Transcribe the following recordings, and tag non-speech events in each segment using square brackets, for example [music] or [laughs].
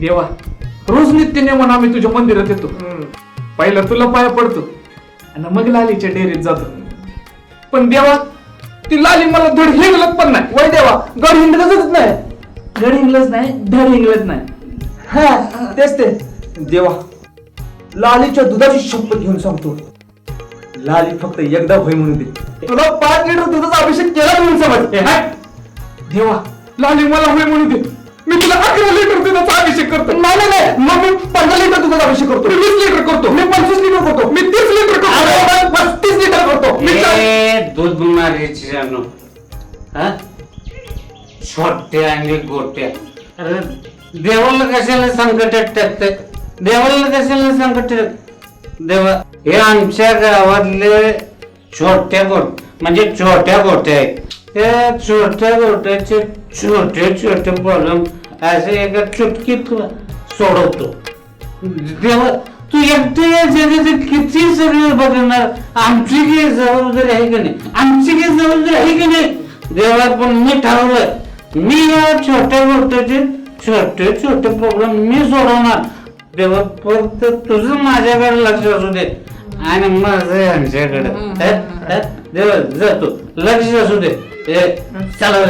देवा रोज नित्य नेमून आम्ही तुझ्या मंदिरात येतो. पहिला तुला पाया पडतो आणि मग लालीच्या डेअरीत जातो. पण देवा ती लाली मला धड हिंगलत पण नाही. वय देवा गड हिंडतच नाही. धड हिंगलच नाही धड हिंगलत नाही. हा तेच ते. देवा लालीच्या दुधाची शपथ घेऊन सांगतो. लाली फक्त एकदा होय म्हणून दे. तुला पाच लिटर दुधाचा अभिषेक केला म्हणून समज ए, हाय. देवा लाली मला होय म्हणू दे. मी तुला अकरा लिटर दुधाचा अभिषेक करतो. नाही नाही नाही. मग मी पंधरा लिटर दुधाचा अभिषेक करतो. मी वीस लिटर करतो. मी पंचवीस लिटर करतो. मी तीस लिटर अरे. करतो पस्तीस लिटर करतो. मी दूध मारायची जाणू हा? छोट्या आणि गोट्या. अरे देवाला कशाला संकटात टाकते देवाला कशाला संकट देवा हे आमच्या गावातले छोट्या गोट म्हणजे छोट्या गोट्या आहेत. त्या छोट्या गोट्याचे छोटे छोटे प्रॉब्लेम असे एका चुटकीत सोडवतो. देवा तू एकटे जगाचे किती सगळे बघणार? आमची काही जबाबदारी आहे का नाही? आमची काही जबाबदारी आहे का नाही? देवा पण मी ठरवलं मी या छोट्या गोष्टीचे छोटे छोटे प्रॉब्लेम मी सोडवणार. देवा फक्त तुझं माझ्याकडे लक्ष असू दे आणि माझं यांच्याकडे? देवा जातो लक्ष असू दे. चला.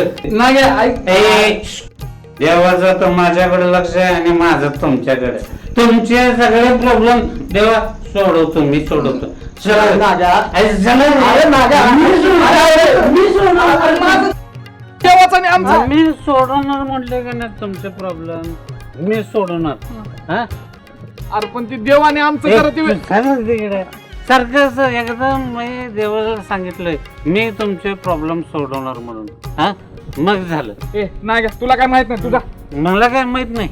देवाचं तर माझ्याकडे लक्ष आहे आणि माझं तुमच्याकडे. तुमचे सगळे प्रॉब्लेम देवा सोडवतो मी सोडवतो. मी सोडवणार. म्हटले का नाही तुमचे प्रॉब्लेम मी सोडवणार. हा. अरे पण ती देवाने आमचं ए, जरा ते सारखं तिकडे. सारखं असं एकदम मी देवाला सांगितलंय मी तुमचे प्रॉब्लेम सोडवणार म्हणून. हा? मग झालं. ए नाही का तुला काय माहीत नाही तुझा मला काय माहीत नाही.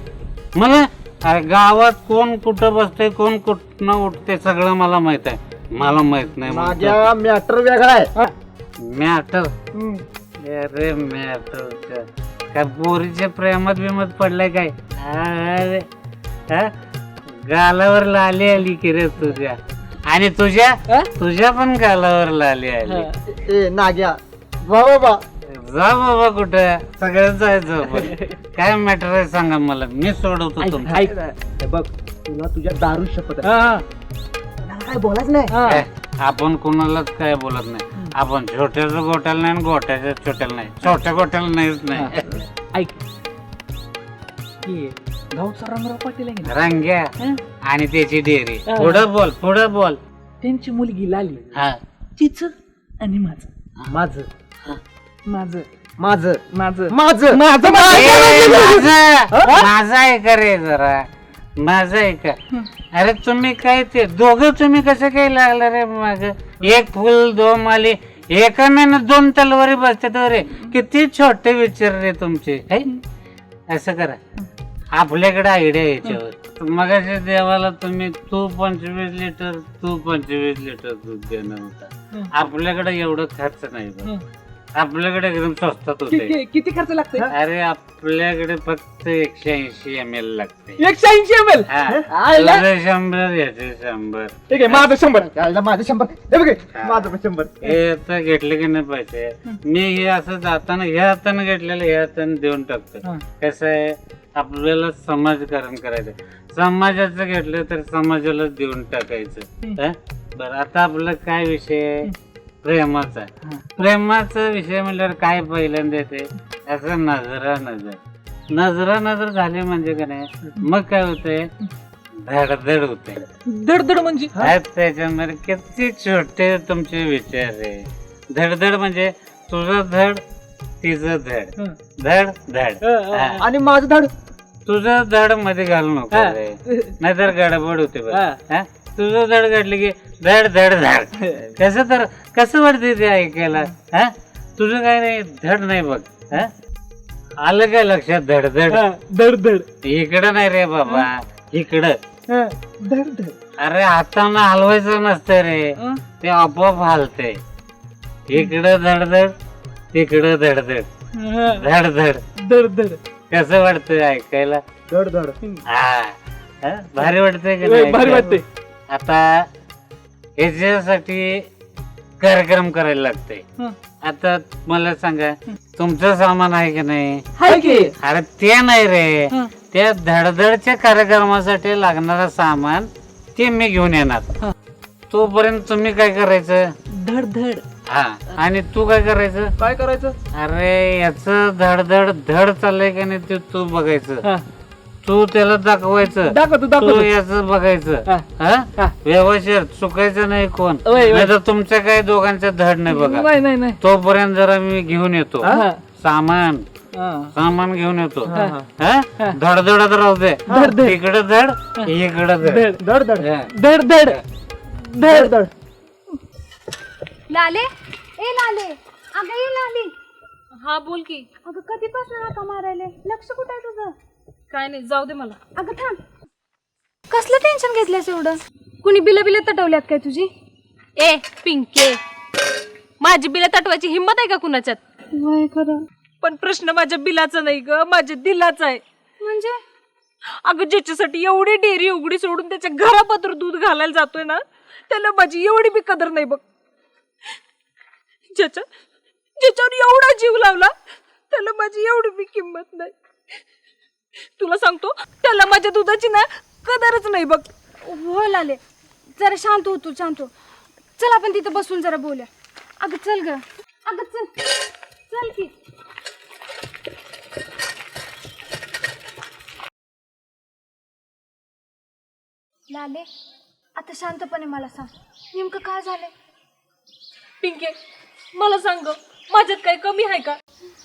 मला अरे गावात कोण कुठं बसते कोण कुठनं उठते सगळं मला माहीत आहे. मला माहीत नाही माझ्या मॅटर वेगळा आहे. मॅटर अरे मॅटर काय पोरीच्या प्रेमात बिमत पडलाय काय? अरे हा? गालावर लाली आली की रे तुझ्या. आणि तुझ्या तुझ्या पण गालावर लाली आली. ए नाग्या. वा बाबा जा बाबा कुठं? सगळं जायचं आपण. काय मॅटर आहे सांगा मला? मी सोडवतो तुमचं. हे बघ तुला तुझ्या दारू शपथ आहे. मला काय बोलायचं नाही? आपण कोणालाच काय बोलत नाही. आपण छोट्याचं गोट्याला नाही आणि गोट्याच्या छोट्याला नाही. छोट्या गोट्याला नाहीच नाही. [laughs] ऐक. गावचा रामराव पाटील आहे ना रंग्या हं? आणि त्याची डेअरी हा. पुढं बोल पुढं बोल. त्यांची मुलगी लाली. हा. तिच आणि माझं. माझं. माझं. माझं. माझं. माझं. माझं. ए, माझं. माझं. ऐका रे जरा? माझं ऐका अरे तुम्ही काय ते दोघं तुम्ही कसं काय लागलं रे माग? एक फुल दोन माली. एका महिन्यात दोन तलवारी बसतात रे. किती छोटे विचार रे तुमचे. है? असं करा. आपल्याकडे आयडिया याच्यावर. मगाच्या देवाला तुम्ही तू पंचवीस लिटर तू पंचवीस लिटर दूध देणार होता. आपल्याकडे एवढं खर्च नाही बरं. आपल्याकडे एकदम स्वस्तात होते. किती खर्च लागतोय? अरे आपल्याकडे फक्त एकशे ऐंशी एम एल लागते. एकशे ऐंशी एम एल हा. आयला. तुझं शंभर याचे शंभर. ठीक आहे माझं शंभर. आयला माझं शंभर. हे बघ हे, माझं पण शंभर. हे आता घेतले की नाही पैसे? मी हे असं जाताना ह्या हाताने घेतलेलं ह्या हाताने देऊन टाकतो हा. कसं आहे? आपल्याला समाजकारण करायचं समाजाचं घेतलं तर समाजाला देऊन टाकायचं. हा? बरं आता आपलं काय विषय आहे? प्रेमाचा. प्रेमाचा विषय म्हणल्यावर काय पहिल्यांदा येते? असं नजरा नजर. नजरा नजर झाली म्हणजे का नाही मग काय होतंय धडधड होते. दडदड म्हणजे? आहेत त्याच्यामध्ये किती छोटे तुमचे विचार आहे. धडधड म्हणजे तुझं धड तिचं धड. धड धड. आणि माझं धाड? तुझं धडमध्ये घालू नको. रे. नाहीतर गडबड होते बघ. हा. तुझं धड घडलं की धड धड धड. कसं तर कसं वाटते ते ऐकायला हा? तुझं काय नाही धड नाही बघ हा? आलं काय लक्षात धड धड? दडदड इकडं नाही रे बाबा इकडं. दडदड अरे हातानं हलवायचं नसतं रे. ते आपोआप हालते इकडं धडधड तिकडं धडधड धडधड दडदड कसं वाटतंय ऐकायला? धड धड. हा. हा? भारी वाटतंय का नाही भारी ऐकायला? वाटते आता ह्याच्यासाठी कार्यक्रम करायला लागते आता मला सांगा तुमचं सामान आहे की नाही? हाय की. अरे ते नाही रे. त्या धडधडच्या कार्यक्रमासाठी लागणारं सामान ते मी घेऊन येणार. तोपर्यंत तुम्ही काय करायचं? धड धड हा आणि तू काय करायचं? काय करायचं? अरे याच धडधड धड चाललंय का नाही ते तू बघायचं. तू त्याला दाखवायचं. दाखवतो तू दाखवतो याच बघायचं. हा. हा? हा. व्यवस्थित चुकायचं नाही कोण. वय, वय. नाही तुमच्या काय दोघांच्या धड नाही बघा. नाही नाही नाही. तोपर्यंत जरा मी घेऊन येतो. हा. सामान. हा. सामान घेऊन येतो. हा. हा? धडधडत राहू दे. धड, धड. इकडे धड इकडे धड. धड धड धड. हा. धड धड. धड धड. लाले ए लाले. अगं ये लाली. हा बोल की. अगं कधीपासून हाका मारायले? लक्ष कुठं आहे तुझं? काय नाही जाऊ दे मला. अगं थांब. कसलं टेन्शन घेतलंस एवढं? कुणी बिलं बिलं तटवल्यात काय तुझी? ए पिंके. माझी बिलं तटवायची हिंमत आहे का कुणाच्यात? वय खरं. पण प्रश्न माझ्या बिलाचा नाही ग माझ्या दिलाचा आहे. म्हणजे? अगं ज्याच्यासाठी एवढी डेअरी उघडी सोडून त्याच्या घरापत्र दूध घालायला जातोय ना त्याला माझी एवढी बी कदर नाही बघ. ज्याच्या ज्याच्यावर एवढा जीव लावला त्याला माझी एवढी बी किंमत नाही. तुला सांगतो त्याला माझ्या दुधाची ना कदरच नाही बघ. हो लाले जरा शांत हो तू शांत हो. चल आपण तिथं बसून जरा बोलूया. अगं चल ग. अगं चल. चल की. लाले आता शांतपणे मला सांग नेमकं काय झालंय? पिंके मला सांग गं, माझ्यात काही कमी आहे का?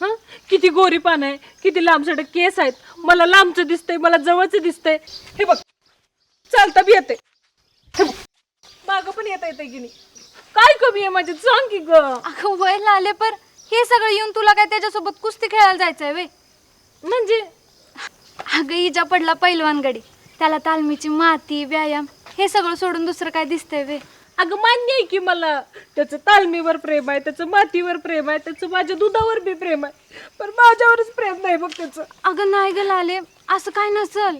हं? किती गोरी पान आहे किती लांब सडक केस आहेत. मला लांबचं दिसतंय मला जवळचं दिसतंय. हे बघ चालता बी येते माग पण येता येते की नाही? काय कमी आहे माझ्यात सांग की ग. अगं वय लाले पर हे सगळं येऊन तुला काय त्याच्यासोबत कुस्ती खेळायला जायचंय वे म्हणजे? अगं इजा पडला पैलवान गडी. त्याला तालमीची माती व्यायाम हे सगळं सोडून दुसरं काय दिसतंय वे अगं मान्य आहे की मला. त्याचं तालमीवर प्रेम आहे त्याचं मातीवर प्रेम आहे त्याचं माझ्या दुधावर बी प्रेम आहे. पण माझ्यावरच प्रेम नाही बघ त्याचं. अगं नाही ग लाले. असं काय नसल?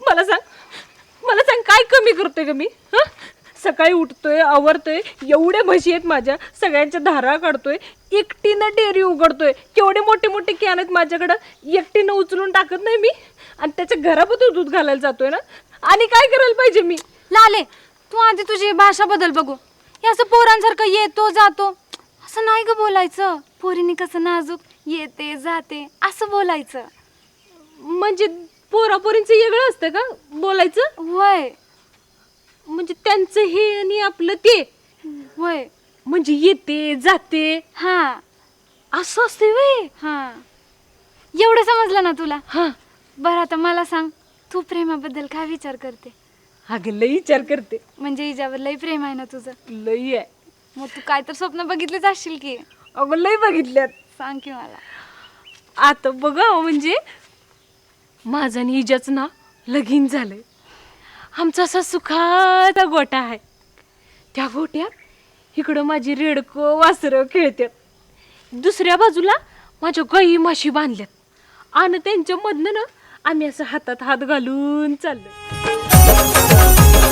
मला सांग मला सांग काय कमी करतोय ग मी? हं? सकाळी उठतोय आवरतोय एवढ्या म्हशी आहेत माझ्या सगळ्यांच्या धारा काढतोय एकटीनं डेअरी उघडतोय. केवढे मोठे मोठे कॅन आहेत माझ्याकडं एकटीनं उचलून टाकत नाही मी. आणि त्याच्या घराबद्दल दूध घालायला जातोय ना. आणि काय करायला पाहिजे मी? लाले तू आधी तुझी भाषा बदल बघू. हे असं पोरांसारखं येतो जातो. असं नाही ग बोलायचं. पोरीने कसं नाजूक येते जाते असं बोलायचं. म्हणजे पोरापोरींचं वेगळं असतं का बोलायचं? वय. म्हणजे त्यांचं हे आणि आपलं ते. वय. म्हणजे येते जाते. हा. असं असते वे हा. एवढं समजलं ना तुला? हा. बरं आता मला सांग तू प्रेमाबद्दल काय विचार करते? अगं लई विचार करते. म्हणजे हिच्यावर लई प्रेम आहे ना तुझं? लई आहे. मग तू काय तर स्वप्न बघितलेच असशील की. अगं लई बघितल्यात. सांग की मला. आता बघा म्हणजे माझं आणि हिच्याच ना लगीन झालंय. आमचा असा सुखाचा गोटा आहे. त्या गोट्यात इकडं माझी रेडकं वासरं खेळतात दुसऱ्या बाजूला माझ्या गाई माशी बांधल्यात. आणि त्यांच्या मधनं ना आम्ही असं हातात हात घालून चाललो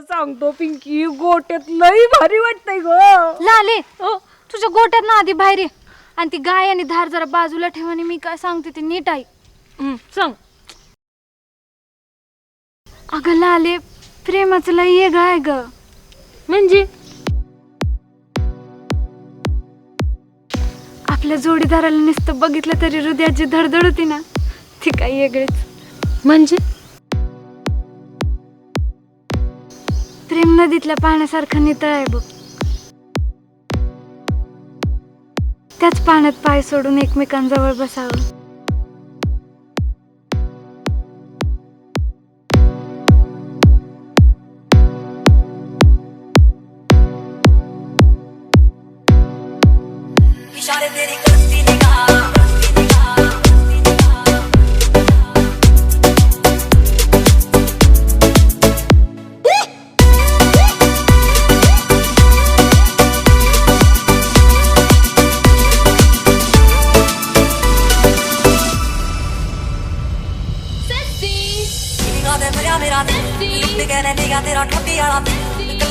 सांगतो पिंकी गोट्यात लई भारी वाटतंय ग. लाले हो. तुझ्या गोट्यात ना आधी बाहेर ये. आणि ती गाय आणि धार जरा बाजूला ठेव आणि मी काय सांगते ते नीट ऐक. हं, सांग. अगं लाले प्रेमाचं लय ये गाय ग. म्हणजे? आपल्या जोडीदाराला नुसतं बघितलं तरी हृदयाची धडधड होती ना. ती काही वेगळीच. म्हणजे? नदीतल्या पाण्यासारखं नितळ आहे बघ. त्याच पाण्यात पाय सोडून एकमेकांजवळ बसावं.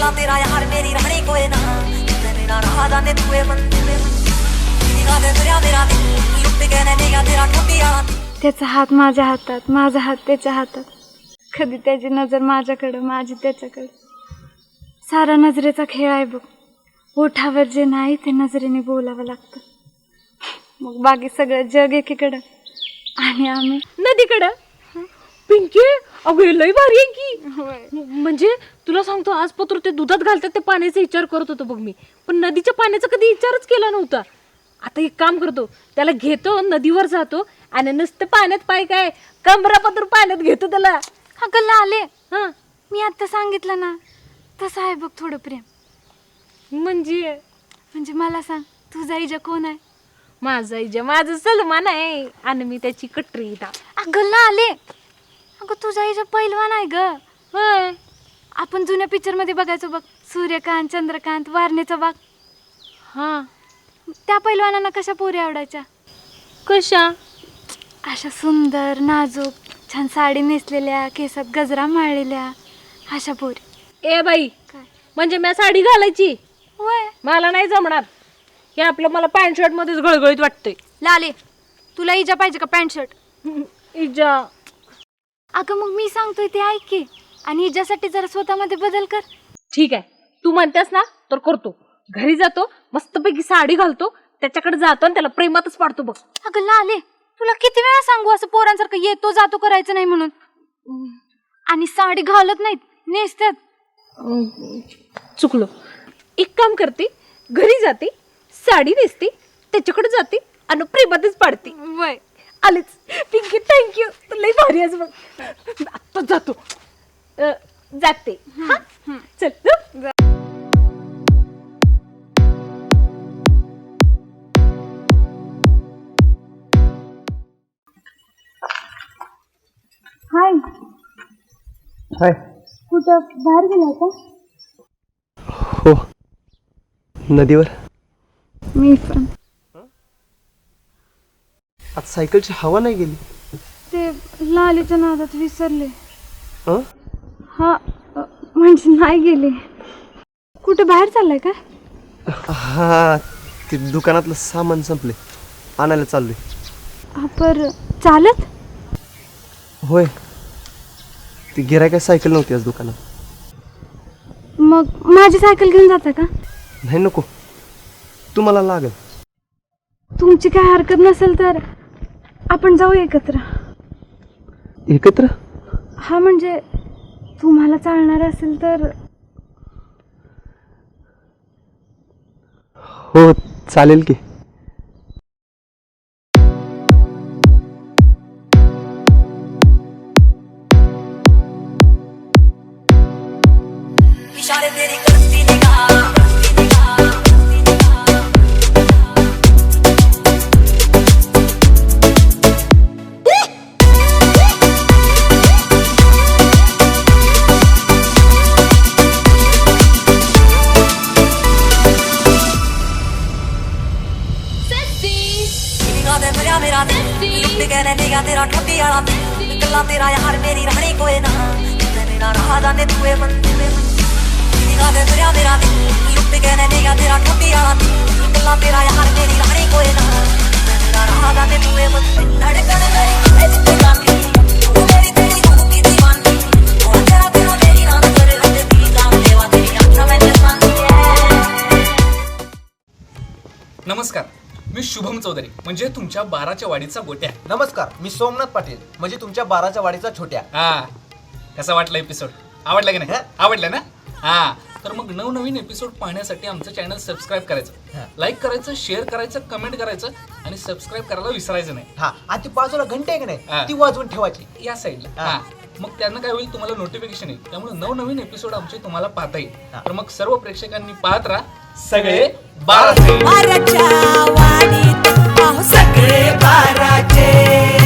भला तेरा यार मेरी रानी कोई ना मेरा राह जाने तू मंदिर मेरा दिल लुट के नेगा तेरा ठपिया त्याचा हात माझ्या हातात माझा हात त्याच्या हातात. कधी त्याची नजर माझ्याकडं माझी त्याच्याकडं. सारा नजरेचा खेळ आहे बघ. ओठावर जे नाही ते नजरेने बोलावं लागतं. मग बाकी सगळं जग एकीकडं. आणि आम्ही नदीकडं. पिंकी? अगं हे लई भारी आहे की. म्हणजे तुला सांगतो आज पत्र ते दुधात घालतात ते पाण्याचा विचार करत होतो बघ मी. पण नदीच्या पाण्याचा कधी विचारच केला नव्हता. आता एक काम करतो त्याला घेतो नदीवर जातो आणि नुसतं पाण्यात पाय काय कमरापत्र पाण्यात घेतो त्याला. अगं लाले हा. मी आता सांगितलं ना तसं आहे बघ थोडं प्रेम. म्हणजे? म्हणजे मला सांग तुझा इजा कोण आहे? माझा इजा माझं सलमान आहे आणि मी त्याची कटरी. अगं लाले अगं तुझा इजा पैलवान आहे ग. होय आपण जुन्या पिक्चरमध्ये बघायचो बघ सूर्यकांत चंद्रकांत वारणेचा बाग हा. त्या पैलवानांना कशा पोरी आवडायच्या? कशा? अशा सुंदर नाजूक छान साडी नेसलेल्या केसात गजरा माळलेल्या अशा पोरी. ए बाई काय? म्हणजे मी साडी घालायची? होय. मला नाही जमणार. हे आपलं मला पॅन्ट शर्ट मध्येच गळगळीत वाटतंय. लाले तुला इजा पाहिजे का पॅन्ट शर्ट इजा. अगं मग मी सांगतोय ते ऐक की. आणि इजासाठी जरा स्वतःमध्ये बदल कर. ठीक आहे. तू म्हणतेस ना तर करतो. घरी जातो मस्तपैकी साडी घालतो त्याच्याकडे जातो आणि त्याला प्रेमातच पाडतो बघ. अगं लाले तुला किती वेळा सांगू असं पोरांसारखं येतो जातो करायचं नाही म्हणून? आणि साडी घालत नाहीत नेसतात. चुकलो. एक काम करते घरी जाते साडी नेसते त्याच्याकडे जाते आणि प्रेमातच पाडते. वय. आलेच. पिंकी थँक्यू लई भारी आहेस बघ. आत्ता जातो. अ, जाते. हा चल हं? हाय. हाय. कुठं? बाहेर गेला का हो. नदीवर? मी पण. आज सायकलची हवा नाही गेली. ते लालीच्या नादात विसरले. हं? हा अ, म्हणजे नाही गेले. कुठे बाहेर चाललाय का? हा ते दुकानातलं सामान संपले. आणायला चाललोय. हा, पर चालत? होय. ती गिराय काय सायकल नव्हती आज दुकानात. मग माझी सायकल घेऊन जाता का? नाही नको. तुम्हाला लागल. तुमची काय हरकत नसेल तर आपण जाऊ एकत्र. एकत्र? हा म्हणजे तुम्हाला चालणार असेल तर हो चालेल की. ਮੇਰਾ ਦਿਲ ਜਾ ਮੇਰਾ ਦਿਲ ਲੁੱਟ ਕੇ ਲੈ ਲਿਆ ਤੇਰਾ ਠੱਬੀ ਵਾਲਾ ਦਿਲ ਗੱਲਾਂ ਤੇਰਾ ਯਾਰ ਮੇਰੀ ਰਹਿਣੀ ਕੋਈ ਨਾ ਜਿੱਤੇ ਮੇਰਾ ਰਾਹ ਨੇ ਤੂਏ ਬੰਦੇ ਮੰਦਿਰੇ ਮੇਰਾ ਦਿਲ ਜਾ ਮੇਰਾ ਦਿਲ ਲੁੱਟ ਕੇ ਲੈ ਲਿਆ ਤੇਰਾ ਠੱਬੀ ਵਾਲਾ ਦਿਲ ਗੱਲਾਂ ਤੇਰਾ ਯਾਰ ਮੇਰੀ ਰਹਿਣੀ ਕੋਈ ਨਾ ਜਿੱਤੇ ਮੇਰਾ ਰਾਹ ਨੇ ਤੂਏ ਮੰਦਿਰੇ ਧੜਕਣ ਮੇਰੀ ਇੱਥੇ ਜਾਂਦੀ नमस्कार मी शुभम चौधरी म्हणजे तुमच्या बाराच्या वाडीचा गोट्या. नमस्कार मी सोमनाथ पाटील म्हणजे तुमच्या बाराच्या वाडीचा छोट्या. हा कसा वाटला एपिसोड आवडला की नाही? आवडला ना? हा तर मग नवनवीन एपिसोड पाहण्यासाठी आमचं चॅनल सबस्क्राईब करायचं. लाईक करायचं शेअर करायचं कमेंट करायचं आणि सबस्क्राईब करायला विसरायचं नाही. हा आणि ती बाजूला घंटे आहे की हा. नाही ती वाजवून ठेवायची. या साईडला हा. हा. मग त्यांना काय होईल तुम्हाला नोटिफिकेशन येईल. त्यामुळे नवनवीन एपिसोड आमचे तुम्हाला पाहता येईल. तर मग सर्व प्रेक्षकांनी पाहत राहा. सगळे बारा सगळे बाराचे.